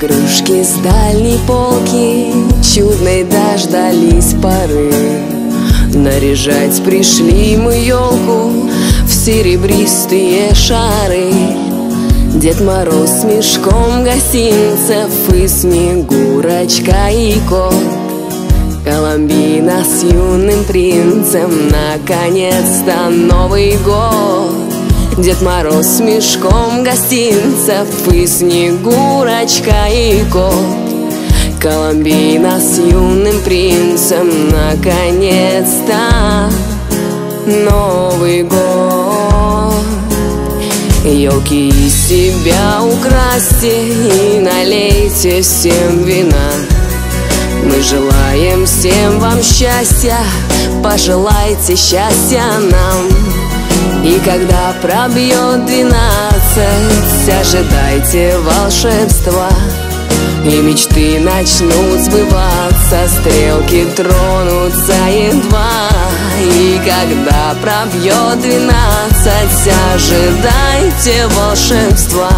Книги с дальней полки. Чудной дождались поры. Наряжать пришли мы елку В серебристые шары. Дед Мороз с мешком гостинцев И Снегурочка и кот. Коломбина с юным принцем. Наконец-то Новый год Дед Мороз с мешком гостинцев И Снегурочка и кот Коломбина с юным принцем Наконец-то Новый год. Елки из себя украсьте И налейте всем вина. Мы желаем всем вам счастья Пожелайте счастья нам и когда пробьет двенадцать, ожидайте волшебства. И мечты начнут сбываться, стрелки тронутся едва. И когда пробьет двенадцать, ожидайте волшебства.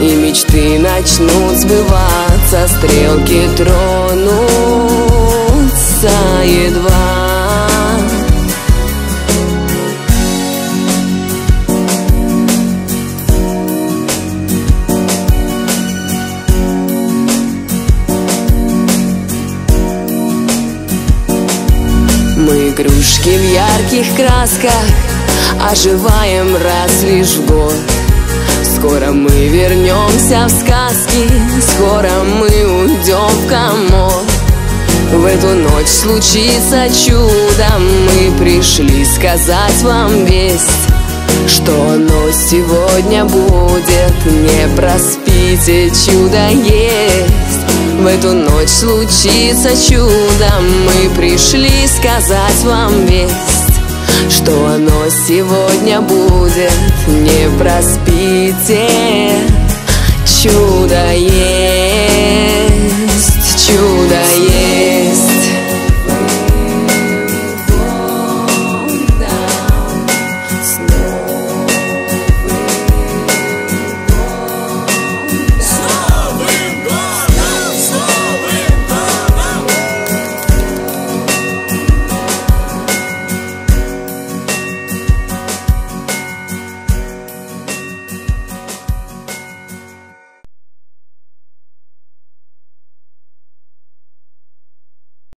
И мечты начнут сбываться, стрелки тронутся Мы игрушки в ярких красках Оживаем раз лишь в год. Скоро мы вернемся в сказки Скоро мы уйдем в комод. В эту ночь случится чудо Мы пришли сказать вам весть Что оно сегодня будет Не проспите, чудо есть. В эту ночь случится чудо Пришли сказать вам весть Что оно сегодня будет Не проспите Чудо есть